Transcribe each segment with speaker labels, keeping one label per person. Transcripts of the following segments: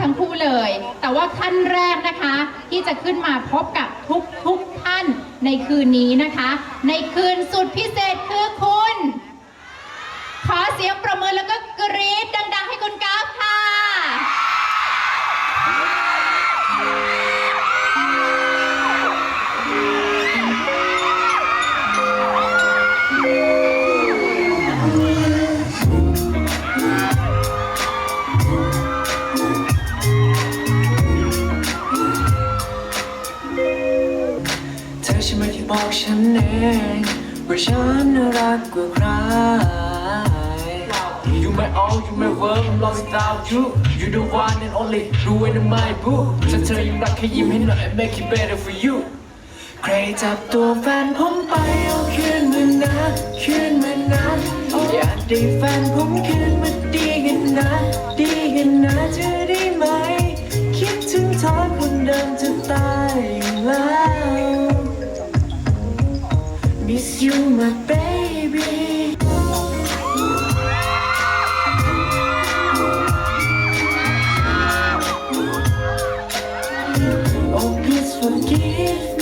Speaker 1: ทั้งคู่เลย แต่ว่าท่านแรกนะคะ ที่จะขึ้นมาพบกับทุกทุกท่านในคืนนี้นะคะ ในคืนสุดพิเศษคือคุณ ขอเสียงประมือแล้วก็กรี๊ดดัง ๆ ให้คุณกราฟค่ะ
Speaker 2: บอกฉันเองว่าฉันน่ารักกว่าใคร You my all, you my world, I'm lost without you You the one and only, รู้ไว้นะ my boo ถ้าเธอยังรักแค่ยิ้มให้หน่อย I make it better for you ใครจับตัวแฟนผมไปเอาคืนมานะคืนมานะอยากได้แฟนผมคืนมาดีกันนะ ดีกันนะเธอได้ไหม คิดถึงเธอคนเดิมจะตาย Miss you my baby. Oh please forgive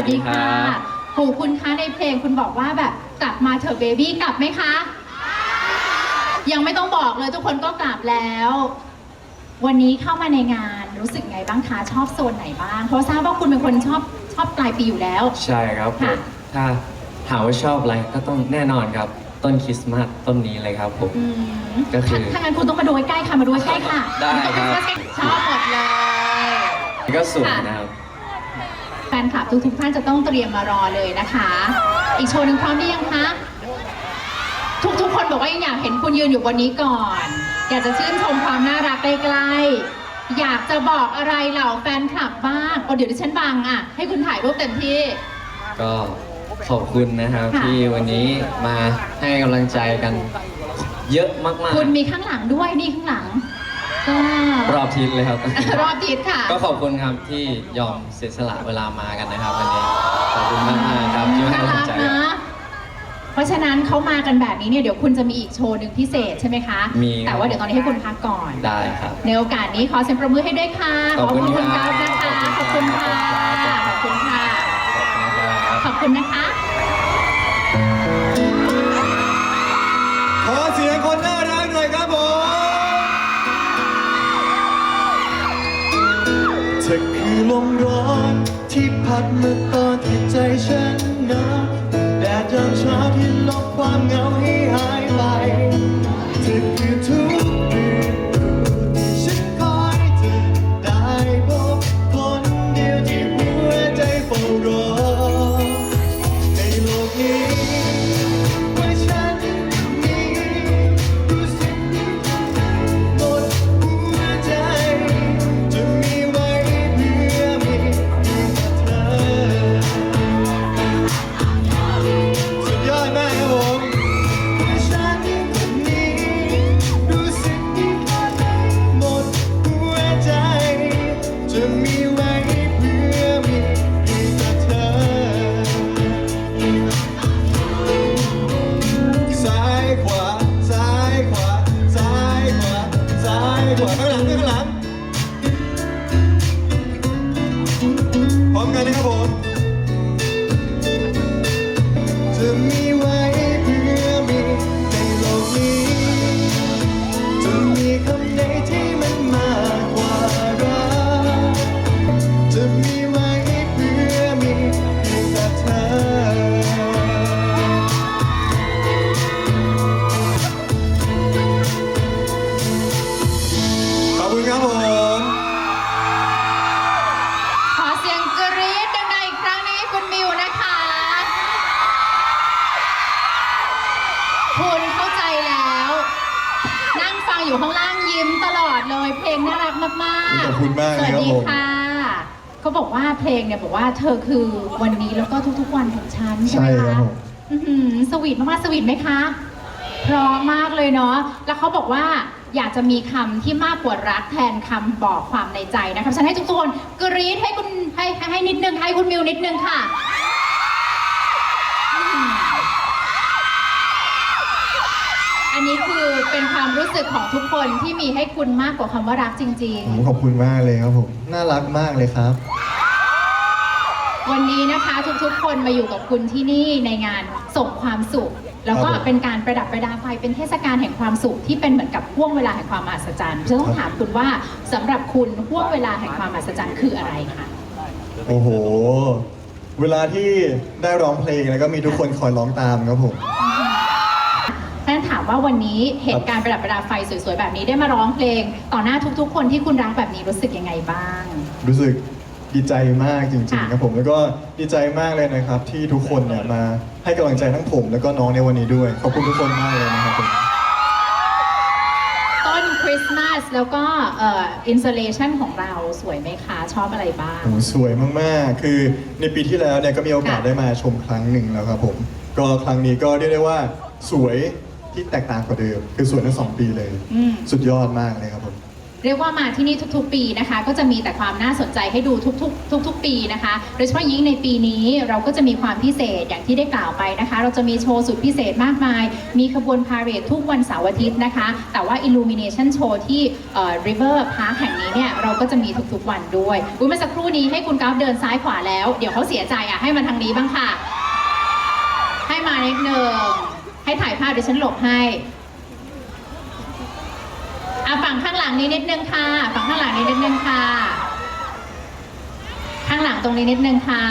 Speaker 2: วั
Speaker 1: สดีค่ะโหคุณคะในเพลงคุณบอกว่าแบบกลับมาเถอะเบบี้กลับไหมคะ ยังไม่ต้องบอกเลยทุกคนก็กลับแล้ว วันนี้เข้ามาในงานรู้สึกไงบ้างคะชอบโซนไหนบ้าง เพราะทราบว่าคุณเป็นคนชอบชอบปลายปีอยู่แล้ว
Speaker 3: ใช่ครับผ
Speaker 1: ค่ะ
Speaker 3: มถ้าถามว่าชอบอะไรก็ต้องแน่นอนครับ ต้นคริสต์มาสต้นนี้เลยครับผม
Speaker 1: อืม
Speaker 3: ก็คือ
Speaker 1: ถ้างั้นคุณต้องมาดูใกล้ๆค่ะมาดูใกล้ๆค่ะ
Speaker 3: ได้ครับ
Speaker 1: ชอบหมดเลย
Speaker 3: ก็สวยนะครับ
Speaker 1: แฟนคลับทุกๆท่านจะต้องเตรียมมารอเลยนะคะ อีกโชว์หนึ่งพร้อมหรือยังคะ ทุกๆคนบอกว่ายังอยากเห็นคุณยืนอยู่บนนี้ก่อน อยากจะชื่นชมความน่ารักใกล้ๆ อยากจะบอกอะไรเหล่าแฟนคลับบ้างโอ้เดี๋ยวดิฉันบังอะ ให้คุณถ่ายรูปเต็มที่
Speaker 3: ก็ขอบคุณนะครับ
Speaker 1: ค่ะ
Speaker 3: ที่วันนี้มาให้กำลังใจกันเยอะมาก
Speaker 1: คุณมีข้างหลังด้วยนี่ข้างหลังก็
Speaker 3: ๆ รอบทิศเลยครับ
Speaker 1: รอบทิศค่ะ
Speaker 3: ก็ขอบคุณครับที่ยอมเสียสละเวลามากันนะครับวันนี้ ขอบคุณมากๆครับที่ให้
Speaker 1: น่ากำ
Speaker 3: ลั
Speaker 1: รั
Speaker 3: ง
Speaker 1: ก
Speaker 3: ใจ
Speaker 1: นะเพราะฉะนั้นเขามากันแบบนี้เนี่ยเดี๋ยวคุณจะมีอีกโชว์หนึ่งพิเศษใช่ไหมคะ
Speaker 3: มี
Speaker 1: แต่ว่าเดี๋ยวตอนนี้ให้คุณพักก่อน
Speaker 3: ได้ครับ
Speaker 1: ในโอกาสนี้ขอเสียงประมือให้ด้วยค่ะ
Speaker 3: ขอบคุณ
Speaker 1: คุณ
Speaker 3: ครั
Speaker 1: กรา
Speaker 3: บ
Speaker 1: ฟนะคะ ขอบคุณค่ะ ขอบคุณค่ะ
Speaker 3: ขอบคุณนะครั
Speaker 4: ลมร้อนที่พัดมาตอนที่ใจฉันหนาวแดดยามเช้าที่ลบความเหงาให้หายไปเธอคือทุ
Speaker 1: ก ทุกๆวันของฉันใช่ไหม
Speaker 4: ใช่ครั
Speaker 1: คะ
Speaker 4: บผม
Speaker 1: อื้อหือสวีทมากๆสวีทไหมคะเพราะมากเลยเนาะแล้วเขาบอกว่าอยากจะมีคำที่มากกว่ารักแทนคำบอกความในใจนะคะฉันให้ทุกคนกรี๊ดให้คุณให้ให้ให้นิดนึงให้คุณมิวนิดนึงค่ะอื้อหืออันนี้คือเป็นความรู้สึกของทุกคนที่มีให้คุณมากกว่าคำว่ารักจริงๆ
Speaker 4: ผมขอบคุณมากเลยครับผม น่ารักมากเลยครับ
Speaker 1: วันนี้นะคะทุกๆ คนมาอยู่กับคุณที่นี่ในงานส่งความสุข แล้วก็
Speaker 4: ครับผม
Speaker 1: เป็นการประดับประดาไฟเป็นเทศกาลแห่งความสุขที่เป็นเหมือนกับห่วงเวลาแห่งความมหัศจรรย์จะต้องถามคุณว่าสำหรับคุณห่วงเวลาแห่งความมหัศจรรย์คืออะไรคะ
Speaker 4: โอ้โห เวลาที่ได้ร้องเพลงแล้วก็มีทุกคนคอยร้องตามครับผม
Speaker 1: ท่านถามว่าวันนี้เห็นการประดับประดาไฟสวยๆแบบนี้ได้มาร้องเพลง ต่อหน้าทุกๆ คนที่คุณรักแบบนี้รู้สึกยังไงบ้าง
Speaker 4: รู้สึก ดีใจมากจริง
Speaker 1: ค่ะ
Speaker 4: ๆครับผมแล้วก็ดีใจมากเลยนะครับ ที่ทุกคนเนี่ยมาให้กำลังใจทั้งผมแล้วก็น้องในวันนี้ด้วย ขอบคุณทุกคนมากเลยนะครับผม
Speaker 1: ต้นคริสต์มาสแล้วก็เอ่ออินสตาเลชันของเราสวยไหมคะชอบอะไรบ้าง
Speaker 4: โอ้โหสวยมากๆ คือในปีที่แล้วเนี่ยก็มีโอกาส
Speaker 1: ค่ะ
Speaker 4: ได้มาชมครั้งหนึ่งแล้วครับผม ก็ครั้งนี้ก็เรียกได้ว่าสวยที่แตกต่างกว่าเดิม คือสวยทั้งสองปีเลย
Speaker 1: อืม
Speaker 4: สุดยอดมากเลยครับผม
Speaker 1: เรียกว่ามาที่นี่ทุกๆ ปีนะคะ ก็จะมีแต่ความน่าสนใจให้ดูทุกๆ ทุก ๆ ปีนะคะ โดยเฉพาะยิ่งในปีนี้เราก็จะมีความพิเศษอย่างที่ได้กล่าวไปนะคะ เราจะมีโชว์สุดพิเศษมากมาย มีขบวนพาเหรดทุกวันเสาร์อาทิตย์นะคะ แต่ว่า Illumination Show ที่เอ่อ River Park แห่งนี้เนี่ยเราก็จะมีทุกๆวันด้วยอุ้ยเมื่อสักครู่นี้ให้คุณกราฟเดินซ้ายขวาแล้ว เดี๋ยวเขาเสียใจอะให้มาทางนี้บ้างค่ะ ให้มานิดนึงให้ถ่ายภาพเดี๋ยวฉันหลบให้ อะฝั่ งข้างหลังนี้นิดนึงค่ะ ฝั่งข้างหลังนี้นิดนึงค่ะ ข้างหลังตรงนี้นิดนึงค่ะ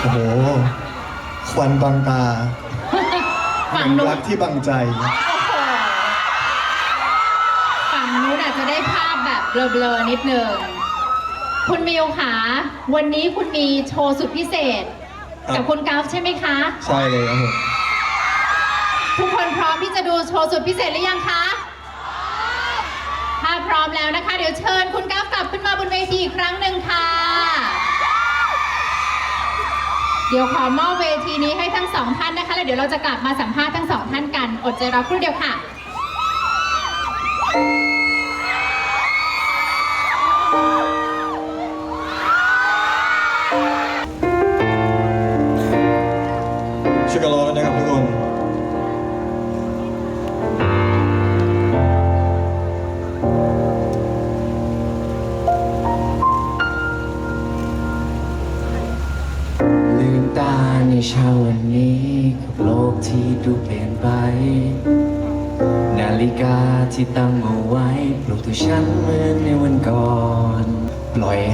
Speaker 4: โอ้โห ควันบังตา
Speaker 1: ฝั่ง
Speaker 4: เหมือน
Speaker 1: นู้
Speaker 4: รั
Speaker 1: น
Speaker 4: กที่บังใจ
Speaker 1: โอ้โหฝั่งนู้นอาจจะได้ภาพแบบเบลอๆนิดนึง คุณมิวค่ะ วันนี้คุณมีโชว์สุดพิเศษ
Speaker 4: ครับ
Speaker 1: กับคุณกราฟใช่ไหมคะ
Speaker 4: ใช่เลยครับผม
Speaker 1: ทุกคนพร้อมที่จะดูโชว์สุดพิเศษหรือยังคะ ถ้าพร้อมแล้วนะคะ เดี๋ยวเชิญคุณก้าวกลับขึ้นมาบนเวทีอีกครั้งหนึ่งค่ะ เดี๋ยวขอมอบเวทีนี้ให้ทั้งสองท่านนะคะ แล้วเดี๋ยวเราจะกลับมาสัมภาษณ์ทั้งสองท่านกัน อดใจรอครู่เดียวค่ะ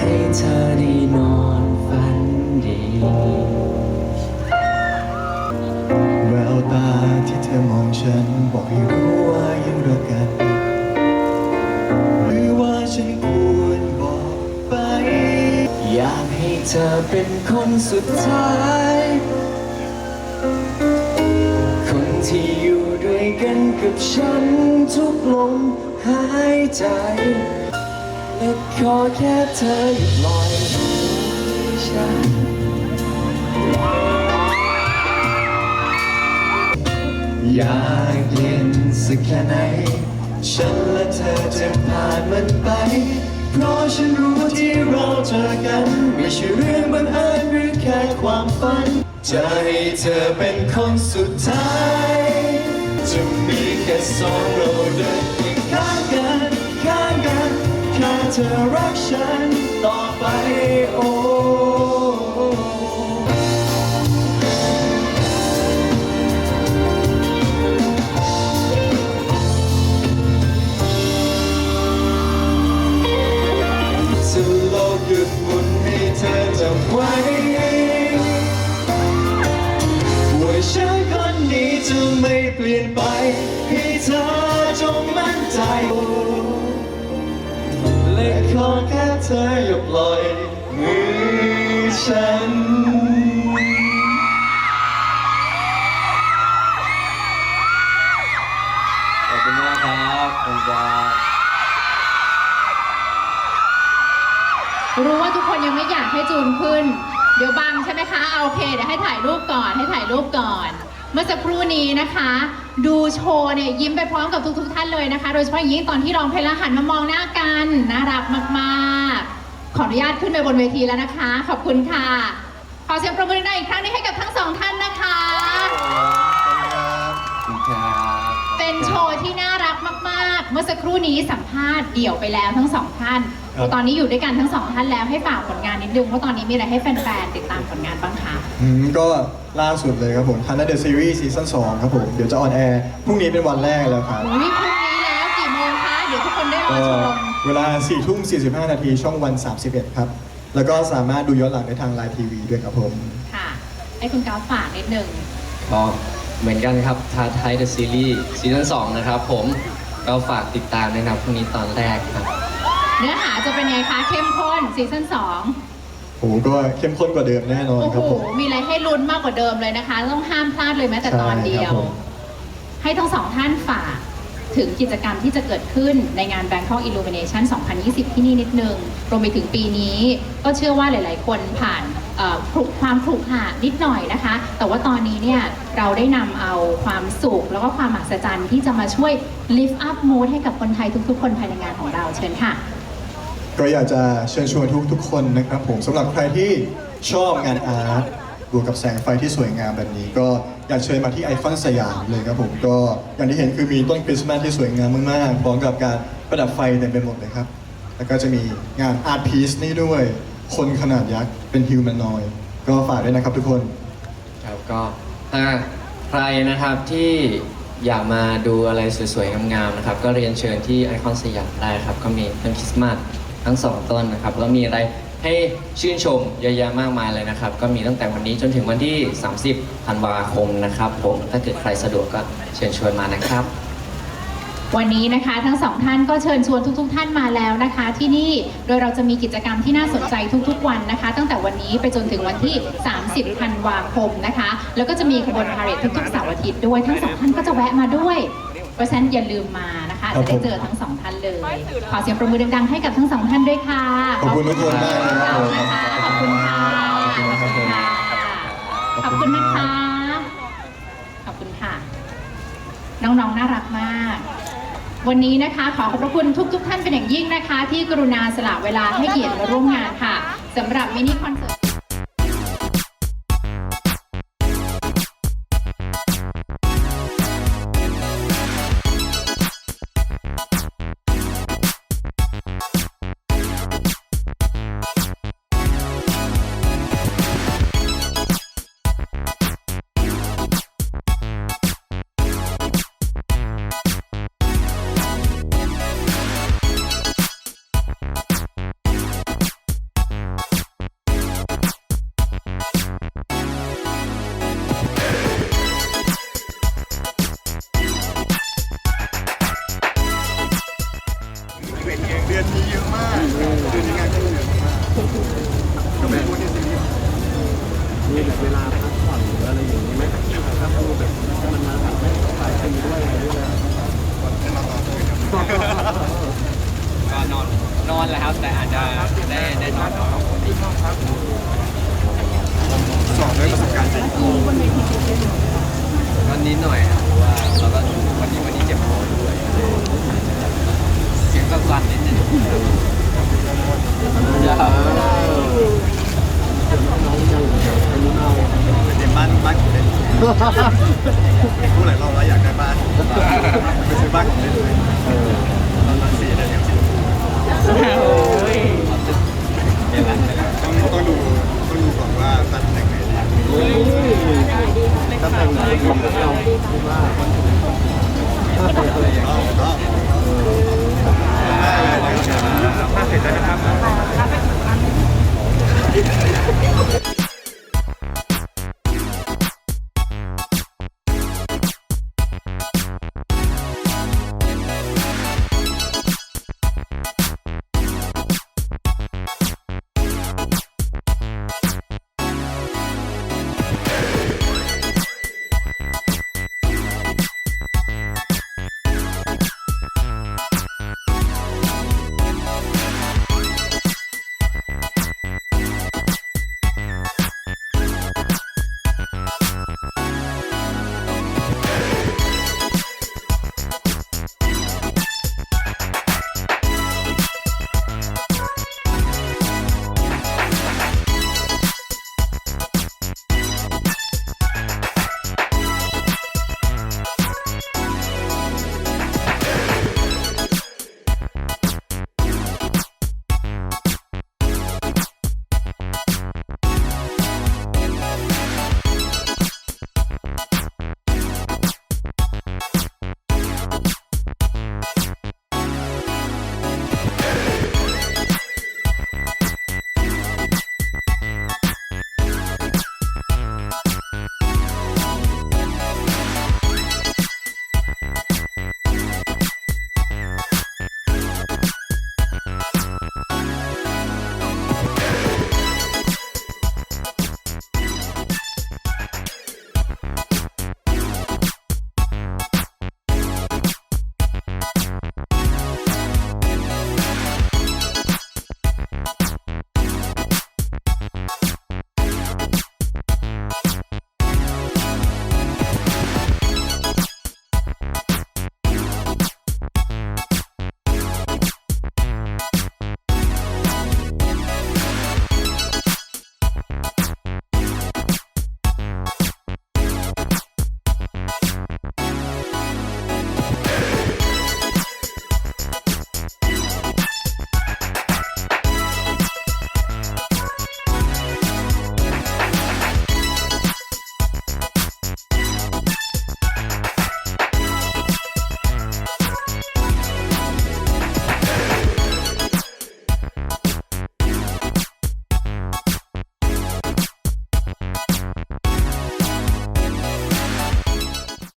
Speaker 2: ให้เธอได้นอนฝันดี
Speaker 4: แววตาที่เธอมองฉันบอกให้รู้ว่ายังรักกัน หรือว่าฉันควรบอกไป
Speaker 2: อยากให้เธอเป็นคนสุดท้าย คนที่อยู่ด้วยกันกับฉันทุกลมหายใจ และขอแค่เธอหยุดลอยฉัน
Speaker 4: อยากเย็นสักแค่ไหน ฉันและเธอจะผ่านมันไป เพราะฉันรู้ที่เราเจอกัน ไม่ใช่เรื่องบังเอิญหรือแค่ความฝัน จะให้เธอเป็นคนสุดท้าย จะมีแค่สองเราเดิน เธอรักฉันต่อไปโอ้
Speaker 3: รู้
Speaker 1: ว่าทุกคนยังไม่อยากให้จูนขึ้น เดี๋ยวบังใช่ไหมคะเอาโอเคเดี๋ยวให้ถ่ายรูปก่อนให้ถ่ายรูปก่อน เมื่อสักครู่นี้นะคะ ดูโชว์เนี่ยยิ้มไปพร้อมกับทุกๆท่านเลยนะคะ โดยเฉพาะอย่างยิ่งตอนที่ร้องเพลงแล้วหันมามองหน้ากันน่ารักมากๆ ขออนุญาตขึ้นไปบนเวทีแล้วนะคะ ขอบคุณค่ะ ขอเสียงประมือดังๆอีกครั้งหนึงให้กับทั้งสองท่านนะคะ เป็นโชว์ที่น่ารักมากๆ เมื่อสักครู่นี้สัมภาษณ์เดี่ยวไปแล้วทั้งสองท่าน
Speaker 4: ครับ
Speaker 1: ตอนนี้อยู่ด้วยกันทั้งสองท่านแล้วให้ฝากผลงานนิดนึงว่าตอนนี้มีอะไรให้แฟนๆติดตามผลงานบ้างคะ
Speaker 4: อืมก็ล่าสุดเลยครับผมทันเดอร์ซีรีส์ซีซั่น2ครับผม เดี๋ยวจะออนแอร์พรุ่งนี้เป็นวันแรกแล้วครับ
Speaker 1: อุ้ยพรุ่งนี้แล้วกี่โมงคะเดี๋ยวทุกคนได้รอ
Speaker 4: ก็
Speaker 1: ชม
Speaker 4: เวลา4ทุ่ม45 นาทีช่องวัน 31 ครับ แล้วก็สามารถดูย้อนหลังได้ทางไลน์ทีวีด้วยครับผม
Speaker 1: ค่ะให้คุณกาวฝากนิดนึง
Speaker 3: ก็เหมือนกันครับท้าทายเดอะซีรีส์ซีซั่น2นะครับผมก็ฝากติดตามนะครับพรุ่งนี้ตอนแรกครับ
Speaker 1: เนื้อหาจะเป็นไงคะเข้มข้นซีซั่นสอง
Speaker 4: โอ้โหก็เข้มข้นกว่าเดิมแน่นอน
Speaker 1: โอ้
Speaker 4: ครับ
Speaker 1: โห
Speaker 4: ผม
Speaker 1: มีอะไรให้ลุ้นมากกว่าเดิมเลยนะคะ ต้องห้ามพลาดเลยแม้แต่ตอนเดี
Speaker 4: ใช่
Speaker 1: ย
Speaker 4: ครับ
Speaker 1: ว
Speaker 4: ผม
Speaker 1: ให้ทั้งสองท่านฝากถึงกิจกรรมที่จะเกิดขึ้นในงาน Bangkok Illumination 2020 ที่นี่นิดนึง รวมไปถึงปีนี้ ก็เชื่อว่าหลาย ๆ คนผ่านเอ่อคลุกความขรุขระนิดหน่อยนะคะ แต่ว่าตอนนี้เนี่ยเราได้นำเอาความสุขแล้วก็ความมหัศจรรย์ที่จะมาช่วย lift up mood ให้กับคนไทยทุก ๆ คนภายในงานของเราเชิญค่ะ
Speaker 4: ก็อยากจะเชิญชวนทุกทุกๆคนนะครับผมสำหรับใครที่ชอบงานอาร์ตบวกกับแสงไฟที่สวยงามแบบนี้ ก็อยากเชิญมาที่ไอคอนสยามเลยครับผมก็อย่างที่เห็นคือมีต้นคริสต์มาสที่สวยงามมากๆพร้อมกับการประดับไฟเต็มไปหมดเลยครับ แล้วก็จะมีงานอาร์ตพีซนี่ด้วย คนขนาดยักษ์เป็นฮิวแมนนอยก็ฝากด้วยนะครับทุกคน
Speaker 3: ครับก็ถ้าใครนะครับที่อยากมาดูอะไรสวยๆงามๆนะครับ ก็เรียนเชิญที่ไอคอนสยามได้ครับ ก็มีต้นคริสต์มาส ทั้งสองต้นนะครับแล้วมีอะไรให้ชื่นชมเยอะแยะมากมายเลยนะครับ ก็มีตั้งแต่วันนี้จนถึงวันที่ 30ธันวาคมนะครับผมถ้าเกิดใครสะดวกก็เชิญชวนมานะครับ
Speaker 1: วันนี้นะคะทั้งสองท่านก็เชิญชวนทุกๆท่านมาแล้วนะคะ ที่นี่โดยเราจะมีกิจกรรมที่น่าสนใจทุกๆ วันนะคะ ตั้งแต่วันนี้ไปจนถึงวันที่ 30ธันวาคมนะคะ แล้วก็จะมีขบวนพาเหรดทุกๆเสาร์อาทิตย์ด้วยทั้งสองท่านก็จะแวะมาด้วย เพราะฉะนั้นอย่าลืมมา นะคะ
Speaker 4: ครั
Speaker 1: จะ
Speaker 4: บ
Speaker 1: ได้เจอทั้งสองท่านเลยขอเสียงประมือดังๆให้กับทั้งสองท่านด้วยค่ะ
Speaker 4: ขอบคุณทุกคนมากเลยครับผม
Speaker 1: ขอบคุณค่ะ
Speaker 4: ขอบคุณนะครับผม
Speaker 1: ขอบคุณนะคะขอบคุณค่ะ น้องๆน่ารักมาก วันนี้นะคะขอขอบพระคุณทุกๆ ท่านเป็นอย่างยิ่งนะคะ ที่กรุณาสละเวลาให้เกียรติมาร่วมงานค่ะสำหรับมินิคอนเสิร์ต